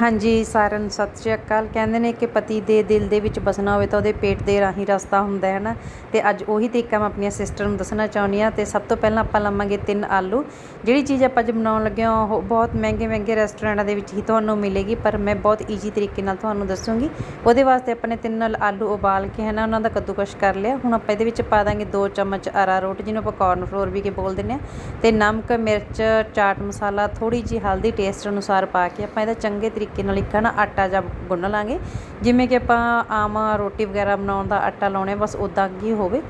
ਹਾਂਜੀ, ਸਾਰਿਆਂ ਨੂੰ ਸਤਿ ਸ਼੍ਰੀ ਅਕਾਲ। ਕਹਿੰਦੇ ਨੇ ਕਿ ਪਤੀ ਦੇ ਦਿਲ ਦੇ ਵਿੱਚ ਬਸਣਾ ਹੋਵੇ ਤਾਂ ਉਹਦੇ ਪੇਟ ਦੇ ਰਾਹੀਂ ਰਸਤਾ ਹੁੰਦਾ ਹੈ ਨਾ। ਤੇ ਅੱਜ ਉਹੀ ਤਰੀਕਾ ਮੈਂ ਆਪਣੀਆਂ ਸਿਸਟਰ ਨੂੰ ਦੱਸਣਾ ਚਾਹੁੰਦੀ ਹਾਂ। ਤੇ ਸਭ ਤੋਂ ਪਹਿਲਾਂ ਆਪਾਂ ਲਵਾਂਗੇ ਤਿੰਨ ਆਲੂ। ਜਿਹੜੀ ਚੀਜ਼ ਆਪਾਂ ਅੱਜ ਬਣਾਉਣ ਲੱਗੇ ਹਾਂ, ਉਹ ਬਹੁਤ ਮਹਿੰਗੇ ਮਹਿੰਗੇ ਰੈਸਟੋਰੈਂਟਾਂ ਦੇ ਵਿੱਚ ਹੀ ਤੁਹਾਨੂੰ ਮਿਲੇਗੀ, ਪਰ ਮੈਂ ਬਹੁਤ ਈਜ਼ੀ ਤਰੀਕੇ ਨਾਲ ਤੁਹਾਨੂੰ ਦੱਸੂੰਗੀ। ਉਹਦੇ ਵਾਸਤੇ ਆਪਾਂ ਨੇ ਤਿੰਨ ਆਲੂ ਉਬਾਲ ਕੇ ਹੈ ਨਾ, ਉਹਨਾਂ ਦਾ ਕੱਦੂਕਸ਼ ਕਰ ਲਿਆ। ਹੁਣ ਆਪਾਂ ਇਹਦੇ ਵਿੱਚ ਪਾ ਦਾਂਗੇ 2 ਚਮਚ ਅਰਾਰੋਟ ਜਿਹਨੂੰ ਆਪਾਂ ਕਾਰਨ ਫਲੋਰ ਵੀ ਕੇ ਬੋਲ ਦਿੰਦੇ ਹਾਂ। ਤੇ ਨਮਕ, ਮਿਰਚ, ਚਾਟ ਮਸਾਲਾ ਥੋੜੀ ਜਿਹੀ ਹਲਦੀ ਟੇਸਟ ਅਨੁਸਾਰ ਪਾ ਕੇ ਆਪਾਂ ਇਹਦਾ ਚੰਗੇ ਤਰੀਕੇ ਤਰੀਕੇ ਨਾਲ ਇੱਕ ਨਾ ਆਟਾ ਜਿਹਾ ਗੁੰਨ ਲਾਂਗੇ। ਜਿਵੇਂ ਕਿ ਆਪਾਂ ਆਮ ਰੋਟੀ ਵਗੈਰਾ ਬਣਾਉਣ ਦਾ ਆਟਾ ਲਾਉਣੇ, ਬਸ ਉਦਾਂ ਹੀ ਹੋਵੇ।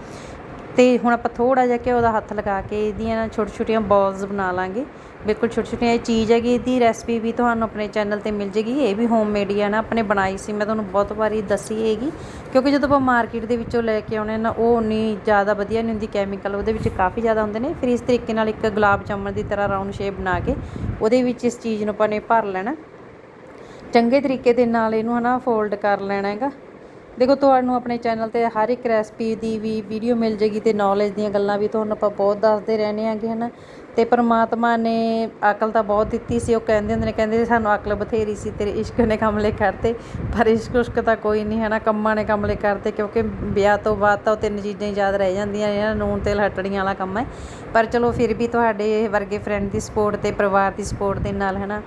ਤੇ ਹੁਣ ਆਪਾਂ ਥੋੜਾ ਜਿਹਾ ਕਿ ਉਹਦਾ ਹੱਥ ਲਗਾ ਕੇ ਇਹਦੀਆਂ ਨਾ ਛੋਟੀ ਛੋਟੀਆਂ ਬਾਲਸ ਬਣਾ ਲਾਂਗੇ। ਬਿਲਕੁਲ ਛੋਟੀ ਛੋਟੀ ਇਹ ਚੀਜ਼ ਹੈਗੀ, ਇਹਦੀ ਰੈਸਪੀ ਵੀ ਤੁਹਾਨੂੰ ਆਪਣੇ ਚੈਨਲ ਤੇ ਮਿਲ ਜੇਗੀ। ਇਹ ਵੀ ਹੋਮਮੇਡ ਹੀ ਹੈ ਨਾ, ਆਪਣੇ ਬਣਾਈ ਸੀ। ਮੈਂ ਤੁਹਾਨੂੰ ਬਹੁਤ ਵਾਰੀ ਦੱਸੀ ਹੈਗੀ, ਕਿਉਂਕਿ ਜਦੋਂ ਆਪਾਂ ਮਾਰਕੀਟ ਦੇ ਵਿੱਚੋਂ ਲੈ ਕੇ ਆਉਣੇ ਨਾ, ਉਹ ਉਨੀ ਜ਼ਿਆਦਾ ਵਧੀਆ ਨਹੀਂ ਹੁੰਦੀ ਕੈਮੀਕਲ ਉਹਦੇ ਵਿੱਚ ਕਾਫੀ ਜ਼ਿਆਦਾ ਹੁੰਦੇ ਨੇ। ਫਿਰ ਇਸ ਤਰੀਕੇ ਨਾਲ ਇੱਕ ਗੁਲਾਬ ਜਾਮਣ ਦੀ ਤਰ੍ਹਾਂ ਰਾਉਂਡ ਸ਼ੇਪ ਬਣਾ ਕੇ, ਉਹਦੇ ਵਿੱਚ ਇਸ ਚੀਜ਼ ਨੂੰ ਆਪਾਂ ਨੇ ਭਰ ਲੈਣਾ। ਚੰਗੇ ਤਰੀਕੇ ਦੇ ਨਾਲ ਇਹਨੂੰ ਹਨਾ ਫੋਲਡ ਕਰ ਲੈਣਾ ਹੈਗਾ। ਦੇਖੋ, ਤੁਹਾਨੂੰ ਆਪਣੇ ਚੈਨਲ ਤੇ ਹਰ ਇੱਕ ਰੈਸਪੀ ਦੀ ਵੀ ਵੀਡੀਓ ਮਿਲ ਜੇਗੀ ਤੇ ਨੌਲੇਜ ਦੀਆਂ ਗੱਲਾਂ ਵੀ ਤੁਹਾਨੂੰ ਆਪਾਂ ਬਹੁਤ ਦੱਸਦੇ ਰਹਿੰਦੇ ਆਂਗੇ ਹਨਾ। ਅਤੇ ਪਰਮਾਤਮਾ ਨੇ ਅਕਲ ਤਾਂ ਬਹੁਤ ਦਿੱਤੀ ਸੀ, ਉਹ ਕਹਿੰਦੇ ਹੁੰਦੇ ਨੇ, ਕਹਿੰਦੇ ਸਾਨੂੰ ਅਕਲ ਬਥੇਰੀ ਸੀ, ਤੇਰੇ ਇਸ਼ਕ ਨੇ ਕਮਲੇ ਕਰਤੇ, ਪਰ ਇਸ਼ਕ ਉਸ਼ਕ ਤਾਂ ਕੋਈ ਨਹੀਂ ਹੈ ਨਾ ਕੰਮਾਂ ਨੇ ਕਮਲੇ ਕਰਤੇ, ਕਿਉਂਕਿ ਵਿਆਹ ਤੋਂ ਬਾਅਦ ਤਾਂ ਉਹ ਤਿੰਨ ਚੀਜ਼ਾਂ ਹੀ ਯਾਦ ਰਹਿ ਜਾਂਦੀਆਂ ਨੇ ਨਾ ਨੂਨ ਤੇਲ ਹਟੜੀਆਂ ਵਾਲਾ ਕੰਮ ਹੈ। ਪਰ ਚਲੋ ਫਿਰ ਵੀ ਤੁਹਾਡੇ ਵਰਗੇ ਫਰੈਂਡ ਦੀ ਸਪੋਰਟ ਤੇ, ਪਰਿਵਾਰ ਦੀ ਸਪੋਰਟ ਦੇ ਨਾਲ ਹੈ ਨਾ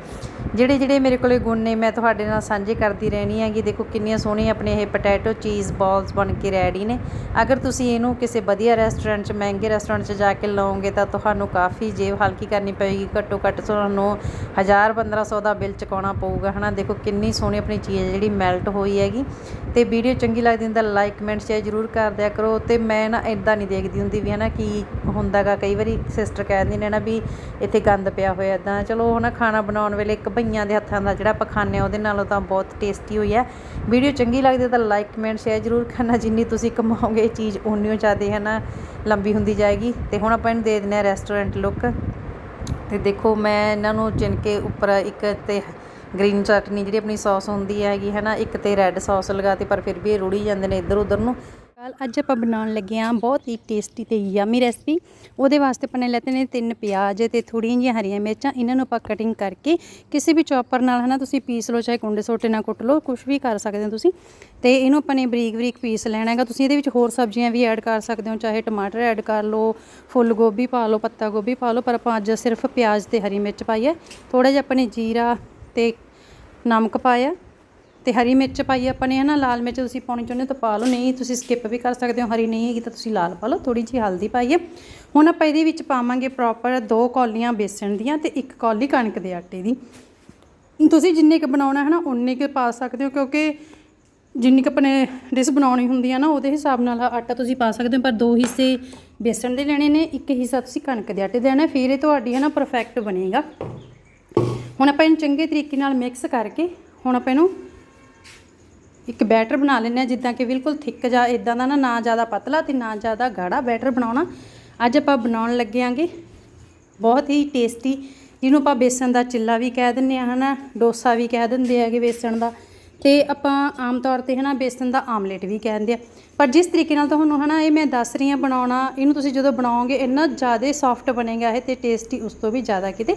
ਜਿਹੜੇ ਜਿਹੜੇ ਮੇਰੇ ਕੋਲੇ ਗੁਣ ਨੇ, ਮੈਂ ਤੁਹਾਡੇ ਨਾਲ ਸਾਂਝੇ ਕਰਦੀ ਰਹਿਣੀ ਹੈਗੀ। ਦੇਖੋ, ਕਿੰਨੀਆਂ ਸੋਹਣੀਆਂ ਆਪਣੇ ਇਹ ਪੋਟੈਟੋ ਚੀਜ਼ ਬਾਲਸ ਬਣ ਕੇ ਰੈਡੀ ਨੇ। ਅਗਰ ਤੁਸੀਂ ਇਹਨੂੰ ਕਿਸੇ ਵਧੀਆ ਰੈਸਟੋਰੈਂਟ 'ਚ, ਮਹਿੰਗੇ ਰੈਸਟੋਰੈਂਟ 'ਚ ਜਾ ਕੇ ਲਓਗੇ, ਤਾਂ ਤੁਹਾਨੂੰ ਕਾਫੀ ਜੇਬ ਹਲਕੀ ਕਰਨੀ ਪਵੇਗੀ ਘੱਟੋ ਘੱਟ ਤੁਹਾਨੂੰ 1000 1500 ਦਾ ਬਿੱਲ ਚੁਕਾਉਣਾ ਪਊਗਾ, ਹਨਾ? ਦੇਖੋ ਕਿੰਨੀ ਸੋਹਣੀ ਆਪਣੀ ਚੀਜ਼ ਜਿਹੜੀ ਮੈਲਟ ਹੋਈ ਹੈਗੀ। ਤੇ ਵੀਡੀਓ ਚੰਗੀ ਲੱਗਦੀ ਤਾਂ ਲਾਈਕ, ਕਮੈਂਟ, ਸ਼ੇਅਰ ਜ਼ਰੂਰ ਕਰ ਦਿਆ ਕਰੋ। ਤੇ ਮੈਂ ਨਾ ਇਦਾਂ ਨਹੀਂ ਦੇਖਦੀ ਹੁੰਦੀ ਵੀ, ਹਨਾ, ਕੀ ਹੁੰਦਾਗਾ। ਕਈ ਵਾਰੀ ਸਿਸਟਰ ਕਹਿ ਦਿੰਦੇ ਨੇ ਨਾ ਵੀ ਇੱਥੇ ਗੰਦ ਪਿਆ ਹੋਇਆ ਇਦਾਂ ਚਲੋ ਹਨਾ ਖਾਣਾ ਬਣਾਉਣ ਵੇਲੇ ਇੱਕ ਭਈਆਂ ਦੇ ਹੱਥਾਂ ਦਾ ਜਿਹੜਾ ਆਪਾਂ ਖਾਂਦੇ ਆ ਉਹਦੇ ਨਾਲੋਂ ਤਾਂ ਬਹੁਤ ਟੇਸਟੀ ਹੋਈ ਹੈ। ਵੀਡੀਓ ਚੰਗੀ ਲੱਗਦੀ ਤਾਂ ਲਾਈਕ, ਕਮੈਂਟ, ਸ਼ੇਅਰ ਜ਼ਰੂਰ ਕਰਨਾ। ਜਿੰਨੀ ਤੁਸੀਂ ਕਮਾਓਗੇ ਇਹ ਚੀਜ਼ ਓਨੀ ਓ ਜ਼ਿਆਦਾ ਹੈ ਨਾ ਲੰਬੀ ਹੁੰਦੀ ਜਾਏਗੀ ਤੇ ਹੁਣ ਆਪਾਂ ਇਹਨੂੰ ਦੇ ਦਿੰਦੇ ਆ ਰੈਸਟੋਰੈਂਟ ਲੁੱਕ ਤੇ ਦੇਖੋ ਮੈਂ ਇਹਨਾਂ ਨੂੰ ਚਿਣ ਕੇ ਉੱਪਰ ਇੱਕ ਤੇ ਗ੍ਰੀਨ ਚਟਨੀ ਜਿਹੜੀ ਆਪਣੀ ਸੌਸ ਹੁੰਦੀ ਹੈਗੀ ਹੈ ਨਾ ਇੱਕ ਤੇ ਰੈੱਡ ਸੌਸ ਲਗਾਤੀ ਪਰ ਫਿਰ ਵੀ ਇਹ ਰੁੜੀ ਜਾਂਦੇ ਨੇ ਇੱਧਰ ਉੱਧਰ ਨੂੰ। ਕੱਲ ਅੱਜ ਆਪਾਂ ਬਣਾਉਣ ਲੱਗੇ ਹਾਂ ਬਹੁਤ ਹੀ ਟੇਸਟੀ ਤੇ ਯਮੀ ਰੈਸਪੀ ਉਹਦੇ ਵਾਸਤੇ ਆਪਾਂ ਨੇ ਲੈਤੇ ਨੇ ਤਿੰਨ ਪਿਆਜ਼ ਤੇ ਥੋੜੀਆਂ ਜਿਹੀਆਂ ਹਰੀਆਂ ਮਿਰਚਾਂ, ਇਹਨਾਂ ਨੂੰ ਆਪਾਂ ਕਟਿੰਗ ਕਰਕੇ ਕਿਸੇ ਵੀ ਚੌਪਰ ਨਾਲ, ਹਨਾ, ਤੁਸੀਂ ਪੀਸ ਲਓ, ਚਾਹੇ ਕੁੰਡੇ ਸੋਟੇ ਨਾਲ ਕੁੱਟ ਲਓ ਕੁਝ ਵੀ ਕਰ ਸਕਦੇ ਹੋ ਤੁਸੀਂ। ਤੇ ਇਹਨੂੰ ਆਪਾਂ ਨੇ ਬਰੀਕ ਬਰੀਕ ਪੀਸ ਲੈਣਾ ਹੈਗਾ। ਤੁਸੀਂ ਇਹਦੇ ਵਿੱਚ ਹੋਰ ਸਬਜ਼ੀਆਂ ਵੀ ਐਡ ਕਰ ਸਕਦੇ ਹੋ, ਚਾਹੇ ਟਮਾਟਰ ਐਡ ਕਰ ਲਓ, ਫੁੱਲ ਗੋਭੀ ਪਾ ਲਓ, ਪੱਤਾ ਗੋਭੀ ਪਾ ਲਓ, ਪਰ ਆਪਾਂ ਅੱਜ ਸਿਰਫ ਪਿਆਜ਼ ਤੇ ਹਰੀ ਮਿਰਚ ਪਾਈ ਹੈ। ਥੋੜਾ ਜਿਹਾ ਆਪਾਂ ਨੇ ਜੀਰਾ ਤੇ ਨਮਕ ਪਾਇਆ। ਤੇ ਹਰੀ ਮਿਰਚ ਪਾਈ ਆਪਾਂ ਨੇ ਹਨਾ, ਲਾਲ ਮਿਰਚ ਤੁਸੀਂ ਪਾਉਣੀ ਚਾਹੁੰਦੇ ਹੋ ਤਾਂ ਪਾ ਲਓ, ਨਹੀਂ ਤੁਸੀਂ ਸਕਿਪ ਵੀ ਕਰ ਸਕਦੇ ਹੋ, ਹਰੀ ਨਹੀਂ ਹੈਗੀ ਤਾਂ ਤੁਸੀਂ ਲਾਲ ਪਾ ਲਓ ਥੋੜੀ ਜਿਹੀ ਹਲਦੀ ਪਾਈਏ। ਹੁਣ ਆਪਾਂ ਇਹਦੇ ਵਿੱਚ ਪਾਵਾਂਗੇ ਪ੍ਰੋਪਰ ਦੋ ਕੌਲੀਆਂ ਬੇਸਣ ਦੀਆਂ ਤੇ ਇੱਕ ਕੌਲੀ ਕਣਕ ਦੇ ਆਟੇ ਦੀ। ਤੁਸੀਂ ਜਿੰਨੇ ਕੁ ਬਣਾਉਣਾ ਹੈ ਨਾ ਉਨੇ ਕੁ ਪਾ ਸਕਦੇ ਹੋ, ਕਿਉਂਕਿ ਜਿੰਨੀ ਕੁ ਆਪਣੇ ਡਿਸ਼ ਬਣਾਉਣੀ ਹੁੰਦੀ ਆ ਨਾ, ਉਹਦੇ ਹਿਸਾਬ ਨਾਲ ਆਟਾ ਤੁਸੀਂ ਪਾ ਸਕਦੇ ਹੋ, ਪਰ ਦੋ ਹਿੱਸੇ ਬੇਸਣ ਦੇ ਲੈਣੇ ਨੇ, ਇੱਕ ਹਿੱਸਾ ਤੁਸੀਂ ਕਣਕ ਦੇ ਆਟੇ ਦੇ ਲੈਣਾ ਫਿਰ ਇਹ ਤੁਹਾਡੀ ਹੈ ਨਾ ਪਰਫੈਕਟ ਬਣੇਗਾ। ਹੁਣ ਆਪਾਂ ਇਹਨੂੰ ਚੰਗੇ ਤਰੀਕੇ ਨਾਲ ਮਿਕਸ ਕਰਕੇ, ਹੁਣ ਆਪਾਂ ਇਹਨੂੰ ਇੱਕ ਬੈਟਰ ਬਣਾ ਲੈਂਦੇ ਆ ਜਿੱਦਾਂ ਕਿ ਬਿਲਕੁਲ ਥਿੱਕ ਜਾਂ ਇਦਾਂ ਦਾ ਨਾ ਨਾ ਜ਼ਿਆਦਾ ਪਤਲਾ ਤੇ ਨਾ ਜ਼ਿਆਦਾ ਗਾੜਾ ਬੈਟਰ ਬਣਾਉਣਾ। ਅੱਜ ਆਪਾਂ ਬਣਾਉਣ ਲੱਗੇ ਆਂਗੇ ਬਹੁਤ ਹੀ ਟੇਸਟੀ, ਜਿਹਨੂੰ ਆਪਾਂ ਬੇਸਣ ਦਾ ਚਿੱਲਾ ਵੀ ਕਹਿ ਦਿੰਦੇ ਆ ਹਨਾ, ਡੋਸਾ ਵੀ ਕਹਿ ਦਿੰਦੇ ਹੈਗੇ ਬੇਸਣ ਦਾ। ਤੇ ਆਪਾਂ ਆਮ ਤੌਰ ਤੇ, ਹਨਾ, ਬੇਸਣ ਦਾ ਆਮਲੇਟ ਵੀ ਕਹਿੰਦੇ ਆ ਪਰ ਜਿਸ ਤਰੀਕੇ ਨਾਲ ਤੁਹਾਨੂੰ, ਹਨਾ, ਇਹ ਮੈਂ ਦੱਸ ਰਹੀ ਆ ਬਣਾਉਣਾ, ਇਹਨੂੰ ਤੁਸੀਂ ਜਦੋਂ ਬਣਾਓਗੇ, ਇੰਨਾ ਜ਼ਿਆਦਾ ਸੌਫਟ ਬਣੇਗਾ ਇਹ ਤੇ ਟੇਸਟੀ ਉਸ ਤੋਂ ਵੀ ਜ਼ਿਆਦਾ ਕਿਤੇ।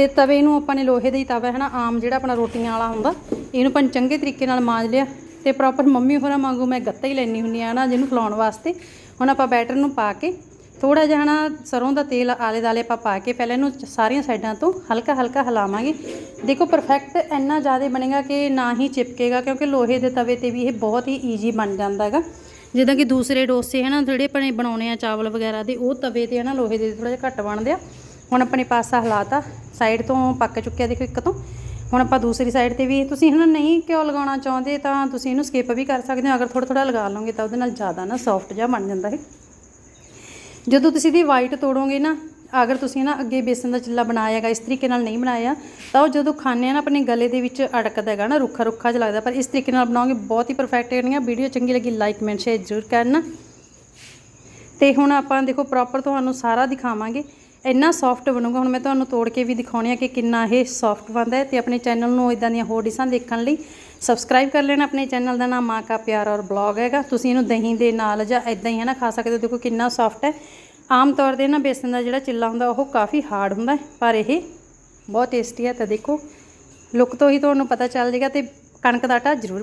ਤੇ ਤਵੇ ਨੂੰ ਆਪਾਂ ਨੇ ਲੋਹੇ ਦਾ ਹੀ ਤਵਾ ਹੈ ਨਾ ਆਮ ਜਿਹੜਾ ਆਪਣਾ ਰੋਟੀਆਂ ਵਾਲਾ ਹੁੰਦਾ, ਇਹਨੂੰ ਆਪਾਂ ਚੰਗੇ ਤਰੀਕੇ ਨਾਲ ਮਾਂਜ ਲਿਆ ਤੇ ਪ੍ਰੋਪਰ ਮੰਮੀ ਹੋਰਾਂ ਵਾਂਗੂ ਮੈਂ ਗੱਤਾ ਹੀ ਲੈਣੀ ਹੁੰਦੀ ਆ ਨਾ ਜਿਹਨੂੰ ਫਲਾਉਣ ਵਾਸਤੇ। ਹੁਣ ਆਪਾਂ ਬੈਟਰ ਨੂੰ ਪਾ ਕੇ ਥੋੜਾ ਜਿਹਾ ਨਾ ਸਰੋਂ ਦਾ ਤੇਲ ਆਲੇ ਦਾਲੇ ਆਪਾਂ ਪਾ ਕੇ ਪਹਿਲਾਂ ਇਹਨੂੰ ਸਾਰੀਆਂ ਸਾਈਡਾਂ ਤੋਂ ਹਲਕਾ ਹਲਕਾ ਹਿਲਾਵਾਂਗੇ। ਦੇਖੋ ਪਰਫੈਕਟ ਇੰਨਾ ਜ਼ਿਆਦਾ ਬਣੇਗਾ ਕਿ ਨਾ ਹੀ ਚਿਪਕੇਗਾ, ਕਿਉਂਕਿ ਲੋਹੇ ਦੇ ਤਵੇ ਤੇ ਵੀ ਇਹ ਬਹੁਤ ਹੀ ਈਜ਼ੀ ਬਣ ਜਾਂਦਾ ਹੈਗਾ। ਜਿੱਦਾਂ ਕਿ ਦੂਸਰੇ ਡੋਸੇ ਹੈ ਨਾ ਜਿਹੜੇ ਆਪਣੇ ਬਣਾਉਣੇ ਆ ਚਾਵਲ ਵਗੈਰਾ ਦੇ, ਉਹ ਤਵੇ ਤੇ ਹੈ ਨਾ ਲੋਹੇ ਦੇ ਥੋੜਾ ਜਿਹਾ ਘੱਟ ਬਣਦੇ ਆ। ਹੁਣ ਆਪਣੇ ਪਾਸਾ ਹਿਲਾਤਾ ਸਾਈਡ ਤੋਂ ਪੱਕ ਚੁੱਕਿਆ ਦੇਖੋ ਇੱਕ ਤੋਂ। ਹੁਣ ਆਪਾਂ ਦੂਸਰੀ ਸਾਈਡ ਤੇ ਵੀ ਤੁਸੀਂ ਹੁਣ ਨਹੀਂ ਘਿਓ ਲਗਾਉਣਾ ਚਾਹੁੰਦੇ, ਤਾਂ ਤੁਸੀਂ ਇਹਨੂੰ ਸਕਿਪ ਵੀ ਕਰ ਸਕਦੇ ਹੋ। ਅਗਰ ਥੋੜਾ ਥੋੜਾ ਲਗਾ ਲਓਗੇ ਤਾਂ ਉਹਦੇ ਨਾਲ ਜ਼ਿਆਦਾ ਨਾ ਸੌਫਟ ਜਿਹਾ ਬਣ ਜਾਂਦਾ ਹੈ ਜਦੋਂ ਤੁਸੀਂ ਦੀ ਵਾਈਟ ਤੋੜੋਗੇ ਨਾ, ਅਗਰ ਤੁਸੀਂ ਨਾ ਅੱਗੇ ਬੇਸਨ ਦਾ ਚਿੱਲਾ ਬਣਾਇਆ ਹੈਗਾ, ਇਸ ਤਰੀਕੇ ਨਾਲ ਨਹੀਂ ਬਣਾਇਆ, ਤਾਂ ਉਹ ਜਦੋਂ ਖਾਂਦੇ ਆ ਨਾ ਆਪਣੇ ਗਲੇ ਦੇ ਵਿੱਚ ਅੜਕਦਾ ਹੈਗਾ ਨਾ, ਰੁੱਖਾ ਰੁੱਖਾ ਜਿਹਾ ਲੱਗਦਾ, ਪਰ ਇਸ ਤਰੀਕੇ ਨਾਲ ਬਣਾਓਗੇ, ਬਹੁਤ ਹੀ ਪਰਫੈਕਟ ਬਣੀਆਂ। ਵੀਡੀਓ ਚੰਗੀ ਲੱਗੀ ਲਾਈਕ ਕਮੈਂਟ ਸ਼ੇਅਰ ਜ਼ਰੂਰ ਕਰਨਾ। ਤੇ ਹੁਣ ਆਪਾਂ ਦੇਖੋ ਪ੍ਰੋਪਰ ਤੁਹਾਨੂੰ ਸਾਰਾ ਦਿਖਾਵਾਂਗੇ। ਇੰਨਾ ਸੌਫਟ ਬਣੂਗਾ, ਹੁਣ ਮੈਂ ਤੁਹਾਨੂੰ ਤੋੜ ਕੇ ਵੀ ਦਿਖਾਉਣੀ ਆ ਕਿ ਕਿੰਨਾ ਇਹ ਸੌਫਟ ਬਣਦਾ ਹੈ ਤੇ ਆਪਣੇ ਚੈਨਲ ਨੂੰ ਇਦਾਂ ਦੀਆਂ ਹੋਰ ਡਿਸ਼ਾਂ ਦੇਖਣ ਲਈ ਸਬਸਕ੍ਰਾਈਬ ਕਰ ਲੈਣਾ। ਆਪਣੇ ਚੈਨਲ ਦਾ ਨਾਮ ਮਾਂ ਕਾ ਪਿਆਰ ਔਰ ਬਲੌਗ ਹੈਗਾ। ਤੁਸੀਂ ਇਹਨੂੰ ਦਹੀਂ ਦੇ ਨਾਲ ਜਾਂ ਇਦਾਂ ਹੀ ਹੈ ਨਾ ਖਾ ਸਕਦੇ ਹੋ। ਦੇਖੋ ਕਿੰਨਾ ਸੌਫਟ ਹੈ। ਆਮ ਤੌਰ ਤੇ ਨਾ ਬੇਸਨ ਦਾ ਜਿਹੜਾ ਚਿੱਲਾ ਹੁੰਦਾ, ਉਹ ਕਾਫੀ ਹਾਰਡ ਹੁੰਦਾ ਪਰ ਇਹ ਬਹੁਤ ਟੇਸਟੀ ਹੈ। ਤਾਂ ਦੇਖੋ ਲੁੱਕ ਤੋਂ ਹੀ ਤੁਹਾਨੂੰ ਪਤਾ ਚੱਲ ਜਾਏਗਾ ਤੇ ਕਣਕ ਦਾ ਆਟਾ ਜ਼ਰੂਰ